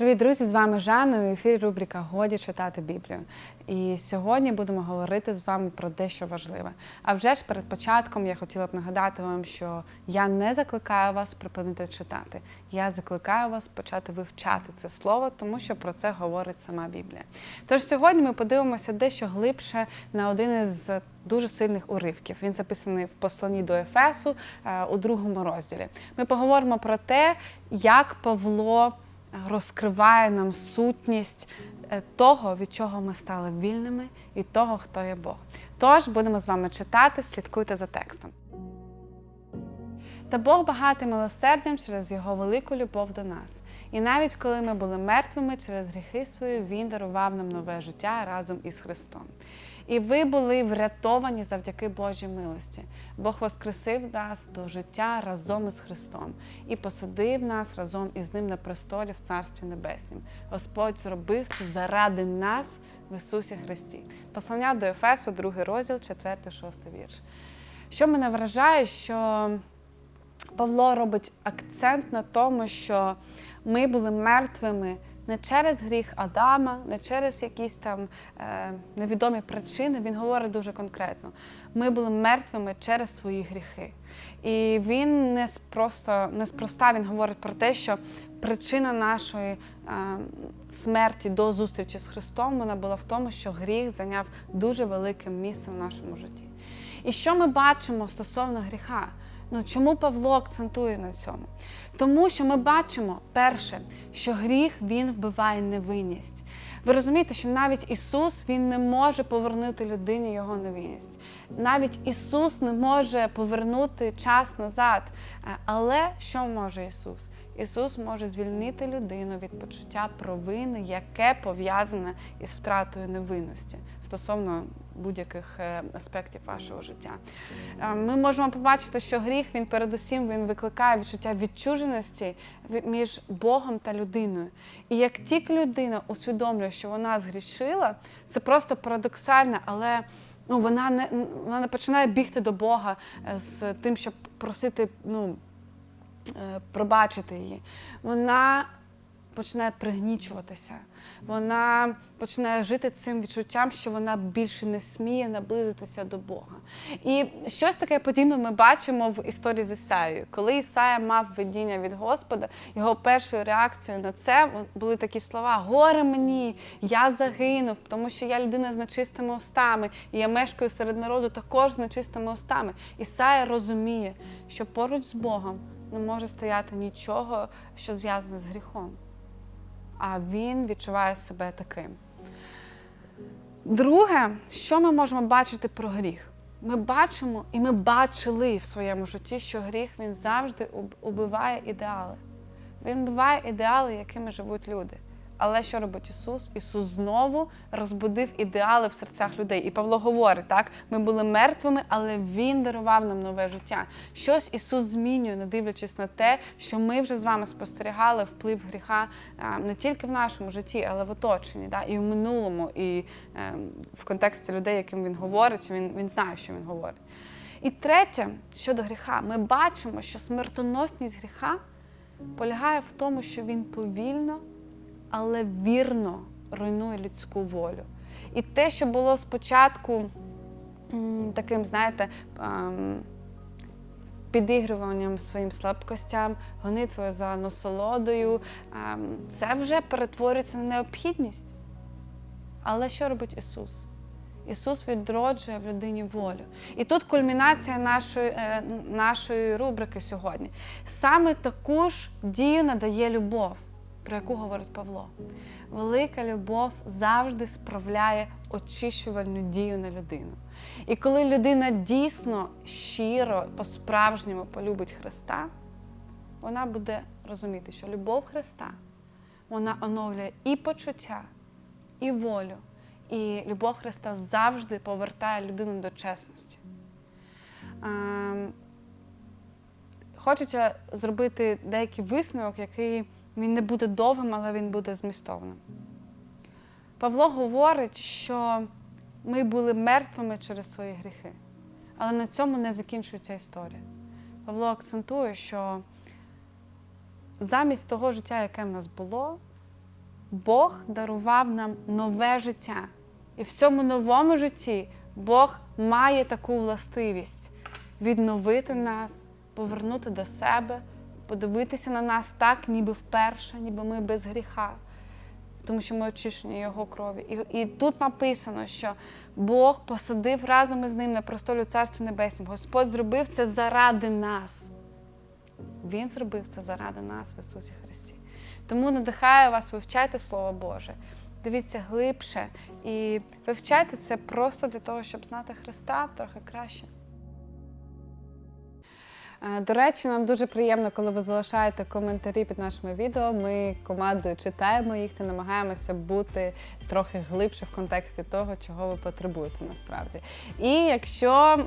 Привіт, друзі! З вами Жанна. У ефірі рубрика Годі читати Біблію. І сьогодні будемо говорити з вами про дещо важливе. А вже ж перед початком я хотіла б нагадати вам, що я не закликаю вас припинити читати. Я закликаю вас почати вивчати це слово, тому що про це говорить сама Біблія. Тож сьогодні ми подивимося дещо глибше на один із дуже сильних уривків. Він записаний в посланні до Ефесу е, у другому розділі. Ми поговоримо про те, як Павло розкриває нам сутність е, того, від чого ми стали вільними, і того, хто є Бог. Тож будемо з вами читати, слідкуйте за текстом. Та Бог багатий милосердям через його велику любов до нас. І навіть коли ми були мертвими через гріхи свої, Він дарував нам нове життя разом із Христом. І ви були врятовані завдяки Божій милості. Бог воскресив нас до життя разом із Христом і посадив нас разом із Ним на престолі в Царстві Небеснім. Господь зробив це заради нас в Ісусі Христі. Послання до Ефесу, другий розділ, 4-6 вірш. Що мене вражає, що Павло робить акцент на тому, що ми були мертвими не через гріх Адама, не через якісь там е, невідомі причини. Він говорить дуже конкретно. Ми були мертвими через свої гріхи. І він не просто неспроста він говорить про те, що причина нашої е, смерті до зустрічі з Христом вона була в тому, що гріх зайняв дуже велике місце в нашому житті. І що ми бачимо стосовно гріха? Ну чому Павло акцентує на цьому? Тому що ми бачимо, перше, що гріх він вбиває невинність. Ви розумієте, що навіть Ісус Він не може повернути людині його невинність. Навіть Ісус не може повернути час назад. Але що може Ісус? Ісус може звільнити людину від почуття провини, яке пов'язане із втратою невинності стосовно будь-яких е, аспектів вашого життя. Е, ми можемо побачити, що гріх він передусім він викликає відчуття відчуженості між Богом та людиною. І як тільки людина усвідомлює, що вона згрішила, це просто парадоксально, але ну, вона не вона не починає бігти до Бога е, з тим, щоб просити ну, пробачити її. Вона починає пригнічуватися. Вона починає жити цим відчуттям, що вона більше не сміє наблизитися до Бога. І щось таке подібне ми бачимо в історії з Ісаєю. Коли Ісая мав видіння від Господа, його першою реакцією на це були такі слова: Горе мені, я загинув, тому що я людина з нечистими устами, і я мешкаю серед народу також з нечистими устами. Ісая розуміє, що поруч з Богом не може стояти нічого, що зв'язане з гріхом а він відчуває себе таким. Друге, що ми можемо бачити про гріх? Ми бачимо і ми бачили в своєму житті, що гріх він завжди убиває ідеали. Він вбиває ідеали, якими живуть люди. Але що робить Ісус? Ісус знову розбудив ідеали в серцях людей. І Павло говорить, так, ми були мертвими, але Він дарував нам нове життя. Щось Ісус змінює, не дивлячись на те, що ми вже з вами спостерігали вплив гріха не тільки в нашому житті, але в оточенні, да, і в минулому, і е, в контексті людей, яким він говорить, він, він знає, що він говорить. І третє, щодо гріха, ми бачимо, що смертоносність гріха полягає в тому, що він повільно але вірно руйнує людську волю. І те, що було спочатку таким, знаєте, ем, підігруванням своїм слабкостям, гонитвою за насолодою, ем, це вже перетворюється на необхідність. Але що робить Ісус? Ісус відроджує в людині волю. І тут кульмінація нашої е, нашої рубрики сьогодні. Саме таку ж дію надає любов про яку говорить Павло. Велика любов завжди справляє очищувальну дію на людину. І коли людина дійсно щиро, по-справжньому полюбить Христа, вона буде розуміти, що любов Христа вона оновлює і почуття, і волю. І любов Христа завжди повертає людину до чесності. Ем, хочеться зробити деякий висновок, який він не буде довгим, але він буде змістовним. Павло говорить, що ми були мертвими через свої гріхи. Але на цьому не закінчується історія. Павло акцентує, що замість того життя, яке в нас було, Бог дарував нам нове життя. І в цьому новому житті Бог має таку властивість відновити нас, повернути до себе, подивитися на нас так, ніби вперше, ніби ми без гріха тому що ми очищені його крові. І, і тут написано, що Бог посадив разом із ним на престолі Царстві Небеснім. Господь зробив це заради нас. Він зробив це заради нас в Ісусі Христі. Тому надихаю вас, вивчайте Слово Боже. Дивіться глибше і вивчайте це просто для того, щоб знати Христа трохи краще. Е, До речі, нам дуже приємно, коли ви залишаєте коментарі під нашими відео. Ми командою читаємо їх та намагаємося бути трохи глибше в контексті того, чого ви потребуєте насправді. І якщо.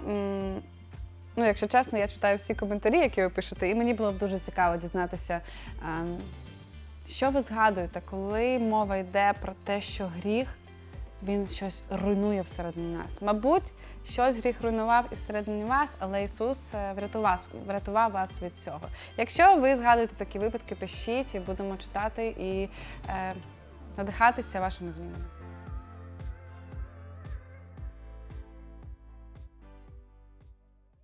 Ну, якщо чесно, я читаю всі коментарі, які ви пишете, і мені було б дуже цікаво дізнатися, ем, що ви згадуєте, коли мова йде про те, що гріх він щось руйнує всередині нас. Мабуть, щось гріх руйнував і всередині вас, але Ісус е, врятував, врятував вас від цього. Якщо ви згадуєте такі випадки, пишіть і будемо читати і е, надихатися вашими змінами.